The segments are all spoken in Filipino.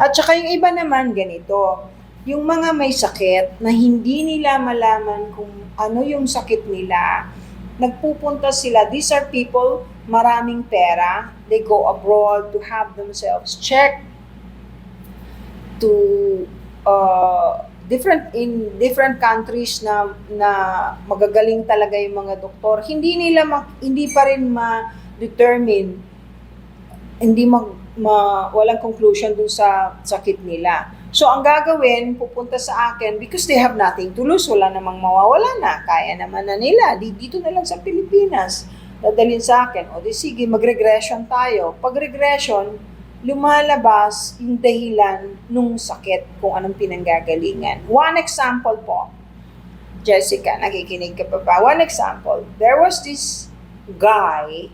At saka yung iba naman ganito, yung mga may sakit na hindi nila malaman kung ano yung sakit nila, nagpupunta sila. These are people, maraming pera. They go abroad to have themselves checked to uh, different in different countries na na magagaling talaga yung mga doktor. Hindi nila ma, hindi pa rin ma-determine hindi mag ma, walang conclusion dun sa sakit nila. So, ang gagawin, pupunta sa akin, because they have nothing to lose, wala namang mawawala na, kaya naman na nila, di, dito na lang sa Pilipinas, dadalhin sa akin, o di sige, mag-regression tayo. Pag regression, lumalabas yung dahilan nung sakit, kung anong pinanggagalingan. One example po, Jessica, nakikinig ka pa ba? One example, there was this guy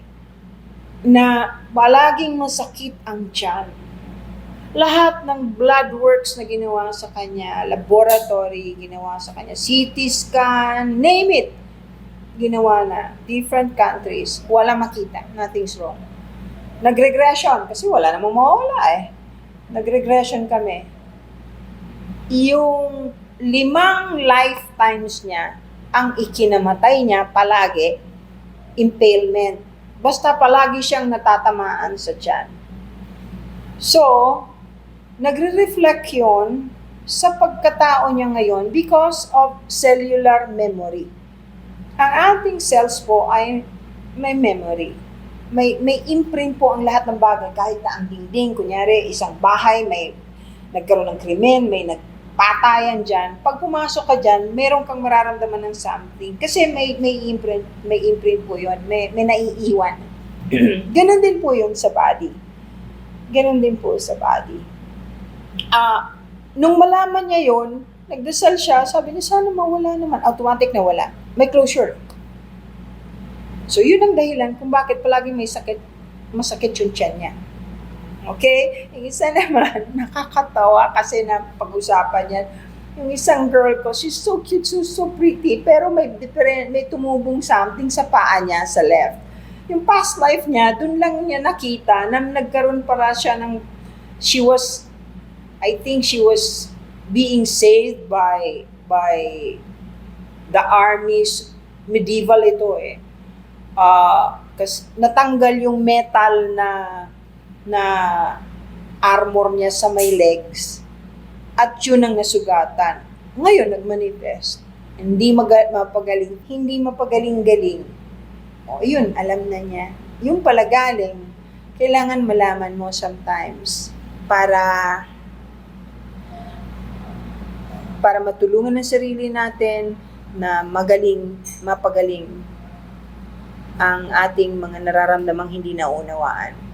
na palaging masakit ang tiyan. Lahat ng blood works na ginawa sa kanya, laboratory, ginawa sa kanya, CT scan, name it, ginawa na. Different countries, wala makita, nothing's wrong. Nag-regression, kasi wala namang mawala eh. Nag-regression kami. Yung limang lifetimes niya, ang ikinamatay niya palagi, impalement. Basta palagi siyang natatamaan sa tiyan. So, nagre-reflect yun sa pagkatao niya ngayon because of cellular memory. Ang ating cells po ay may memory. May, may imprint po ang lahat ng bagay kahit na ang dingding, kunyari isang bahay, may nagkaroon ng krimen, may nagpatayan dyan. Pag pumasok ka dyan, meron kang mararamdaman ng something. Kasi may, may imprint, may imprint po yun, may, may naiiwan. Ganon din po yun sa body. Ganon din po sa body. Ah, nung malaman niya yon, nagdasal siya, sabi niya, sana mawala naman. Automatic na wala. May closure. So, yun ang dahilan kung bakit palagi may sakit, masakit yung tiyan niya. Okay? Yung isa naman, nakakatawa kasi na pag-usapan yan. Yung isang girl ko, she's so cute, so, so pretty, pero may different, may tumubong something sa paa niya sa left. Yung past life niya, dun lang niya nakita na nagkaroon para siya ng, she was, I think she was being saved by, by the armies, medieval ito eh. Ah, kas natanggal yung metal na na armor niya sa may legs at yun ang nasugatan. Ngayon, nagmanifest. Hindi maga- mapagaling, hindi mapagaling-galing. O, yun, alam na niya. Yung pala galing, kailangan malaman mo sometimes para para matulungan ng sarili natin na magaling, mapagaling ang ating mga nararamdamang hindi naunawaan.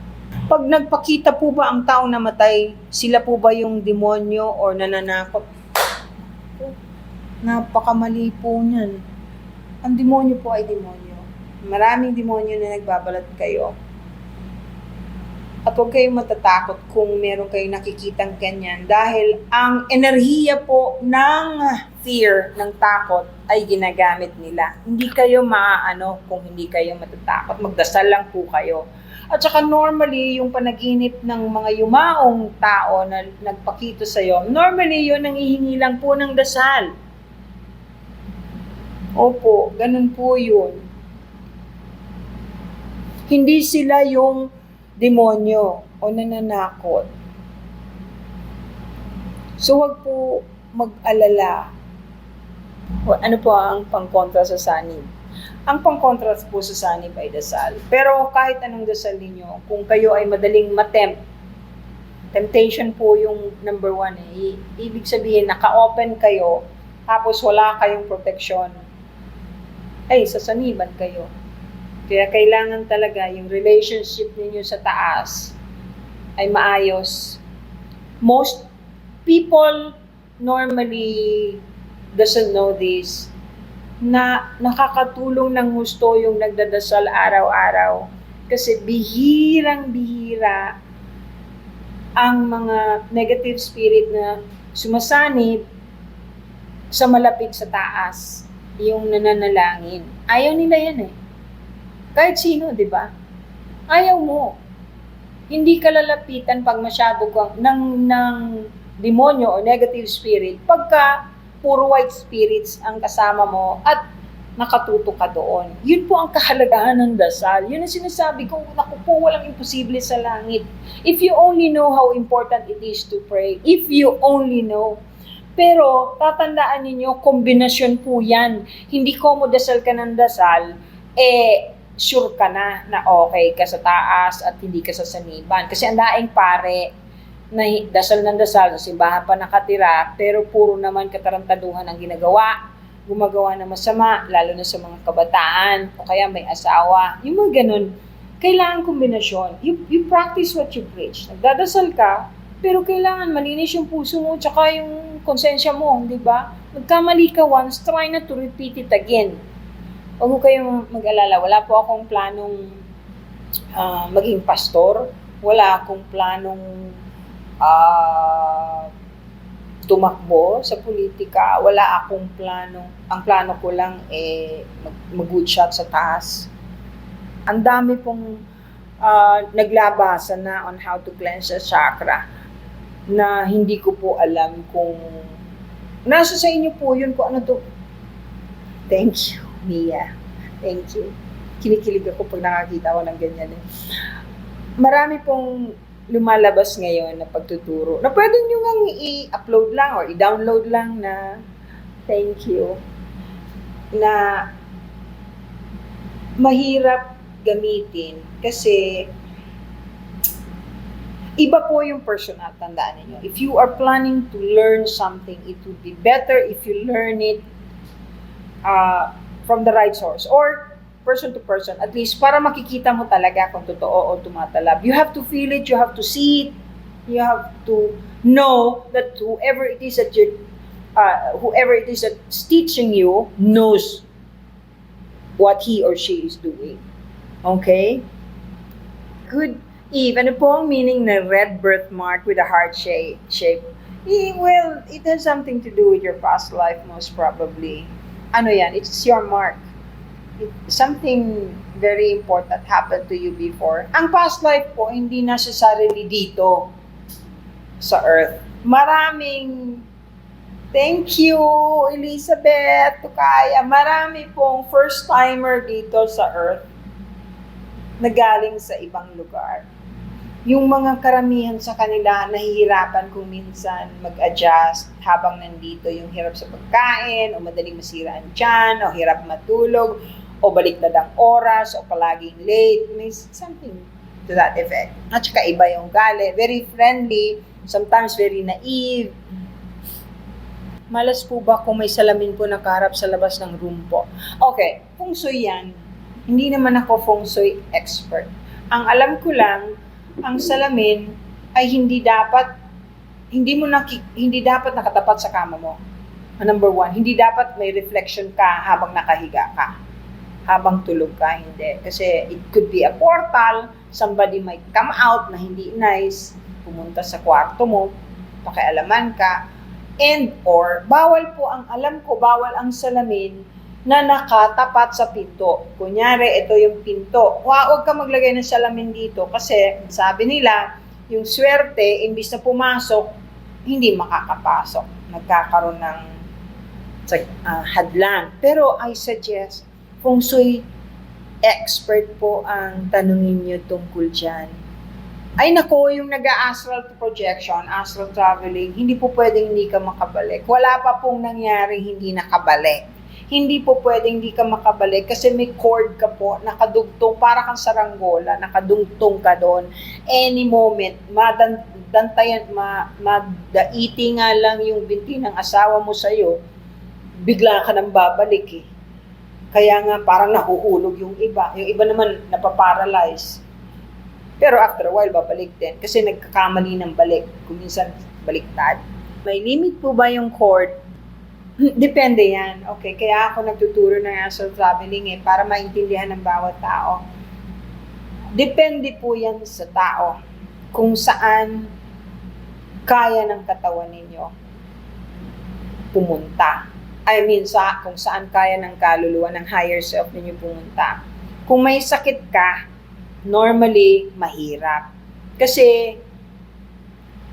Pag nagpakita po ba ang taong namatay, sila po ba yung demonyo or nananakot? Napakamali po niyan. Ang demonyo po ay demonyo. Maraming demonyo na nagbabalat kayo. At huwag kayong matatakot kung meron kayong nakikitang ganyan dahil ang enerhiya po ng fear, ng takot ay ginagamit nila. Hindi kayo maaano kung hindi kayo matatakot. Magdasal lang po kayo. At saka normally, yung panaginip ng mga yumaong tao na nagpakito sa iyo, normally yun ang ihingi lang po ng dasal. Opo, ganun po yun. Hindi sila yung demonyo o nananakot. So, wag po mag-alala. Ano po ang pangkontra sa sanib? Ang pangkontra po sa sanib ay dasal. Pero kahit anong dasal ninyo, kung kayo ay madaling matempt, temptation po yung number one eh. I- Ibig sabihin, naka-open kayo, tapos wala kayong protection, ay, sasaniban kayo. Kaya kailangan talaga yung relationship ninyo sa taas ay maayos. Most people normally doesn't know this na nakakatulong ng gusto yung nagdadasal araw-araw kasi bihirang-bihira ang mga negative spirit na sumasanib sa malapit sa taas yung nananalangin. Ayaw nila yan eh. Kahit sino, di ba? Ayaw mo. Hindi ka lalapitan pag masyado kang ng, ng demonyo o negative spirit pagka puro white spirits ang kasama mo at nakatuto ka doon. Yun po ang kahalagahan ng dasal. Yun ang sinasabi ko, naku po, walang imposible sa langit. If you only know how important it is to pray, if you only know. Pero, tatandaan ninyo, kombinasyon po yan. Hindi ko mo dasal ka ng dasal, eh, sure ka na na okay ka sa taas at hindi ka sa saniban. Kasi ang daing pare, na dasal ng dasal, sa simbahan pa nakatira, pero puro naman katarantaduhan ang ginagawa gumagawa ng masama, lalo na sa mga kabataan, o kaya may asawa. Yung mga ganun, kailangan kombinasyon. You, you practice what you preach. Nagdadasal ka, pero kailangan malinis yung puso mo, tsaka yung konsensya mo, di ba? Magkamali ka once, try na to repeat it again. Huwag ko kayong mag-alala, wala po akong planong ah, maging pastor, wala akong planong ah, tumakbo sa politika, wala akong plano. Ang plano ko lang eh mag, mag-good shot sa taas. Ang dami pong ah, naglabasa na on how to cleanse the chakra na hindi ko po alam kung nasa sa inyo po yun kung ano to. Thank you, Mia. Thank you. Kinikilig ako pag nakakita ko ng ganyan. Eh. Marami pong lumalabas ngayon na pagtuturo na pwede nyo nga i-upload lang or i-download lang na thank you na mahirap gamitin kasi iba po yung personal, tandaan ninyo. If you are planning to learn something, it would be better if you learn it uh, from the right source or person to person, at least para makikita mo talaga kung totoo o tumatalab. You have to feel it, you have to see it, you have to know that whoever it is that you're, uh, whoever it is that's teaching you knows what he or she is doing. Okay? Good Eve, ano po ang meaning ng red birthmark with a heart shape? Eh, well, it has something to do with your past life most probably. Ano yan? It's your mark something very important happened to you before. Ang past life po, hindi necessarily dito sa earth. Maraming Thank you, Elizabeth, Tukaya. Marami pong first-timer dito sa Earth na galing sa ibang lugar. Yung mga karamihan sa kanila, nahihirapan kung minsan mag-adjust habang nandito yung hirap sa pagkain, o madaling masira ang tiyan, o hirap matulog, o baliktad ang oras, o palaging late. May something to that effect. At saka iba yung gali. Very friendly, sometimes very naive. Malas po ba kung may salamin po nakaharap sa labas ng room po? Okay, feng shui yan. Hindi naman ako feng shui expert. Ang alam ko lang, ang salamin ay hindi dapat hindi mo naki, hindi dapat nakatapat sa kama mo. Number one, hindi dapat may reflection ka habang nakahiga ka. Habang tulog ka, hindi. Kasi it could be a portal, somebody might come out na hindi nice, pumunta sa kwarto mo, pakialaman ka, and or bawal po ang alam ko, bawal ang salamin na nakatapat sa pinto. Kunyari, ito yung pinto. Wa- Huwag ka maglagay ng salamin dito kasi sabi nila, yung swerte, imbis na pumasok, hindi makakapasok. Nagkakaroon ng ah, hadlang. Pero I suggest, kung sui expert po ang tanungin nyo tungkol dyan. Ay nako, yung nag-astral projection, astral traveling, hindi po pwedeng hindi ka makabalik. Wala pa pong nangyari hindi nakabalik hindi po pwedeng hindi ka makabalik kasi may cord ka po, nakadugtong, para kang saranggola, nakadugtong ka doon. Any moment, madantayan, ma, madaiti nga lang yung binti ng asawa mo sa'yo, bigla ka nang babalik eh. Kaya nga parang nahuhulog yung iba. Yung iba naman napaparalyze. Pero after a while, babalik din. Kasi nagkakamali ng balik. Kung minsan, baliktad. May limit po ba yung cord Depende yan. Okay, kaya ako nagtuturo ng astral traveling eh, para maintindihan ng bawat tao. Depende po yan sa tao. Kung saan kaya ng katawan ninyo pumunta. I mean, sa, kung saan kaya ng kaluluwa ng higher self ninyo pumunta. Kung may sakit ka, normally, mahirap. Kasi,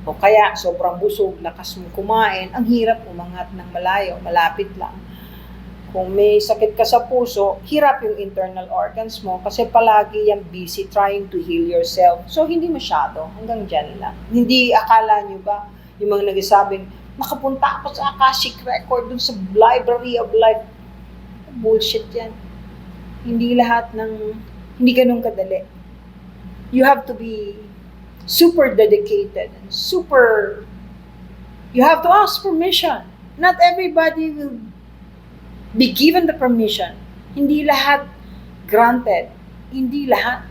o kaya sobrang busog, lakas mong kumain, ang hirap umangat ng malayo, malapit lang. Kung may sakit ka sa puso, hirap yung internal organs mo kasi palagi yan busy trying to heal yourself. So, hindi masyado. Hanggang dyan lang. Hindi akala nyo ba yung mga nagsasabing, makapunta ako sa Akashic Record dun sa Library of Life. Bullshit yan. Hindi lahat ng, hindi ganun kadali. You have to be super dedicated and super, you have to ask permission. Not everybody will be given the permission. Hindi lahat granted. Hindi lahat.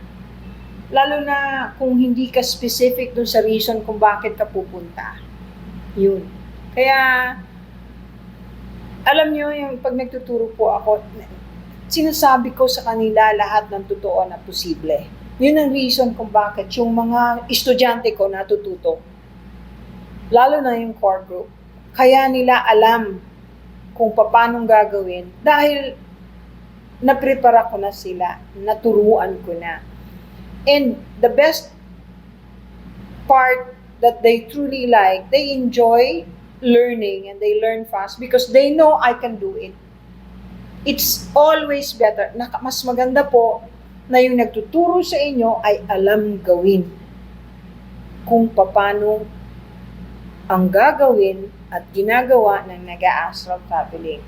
Lalo na kung hindi ka specific dun sa reason kung bakit ka pupunta. Yun. Kaya, alam nyo, yung pag nagtuturo po ako, sinasabi ko sa kanila lahat ng totoo na posible. Yun ang reason kung bakit yung mga estudyante ko natututo. Lalo na yung core group. Kaya nila alam kung paano gagawin dahil naprepara ko na sila, naturuan ko na. And the best part that they truly like, they enjoy learning and they learn fast because they know I can do it. It's always better. Mas maganda po na yung nagtuturo sa inyo ay alam gawin kung paano ang gagawin at ginagawa ng nag-astral traveling.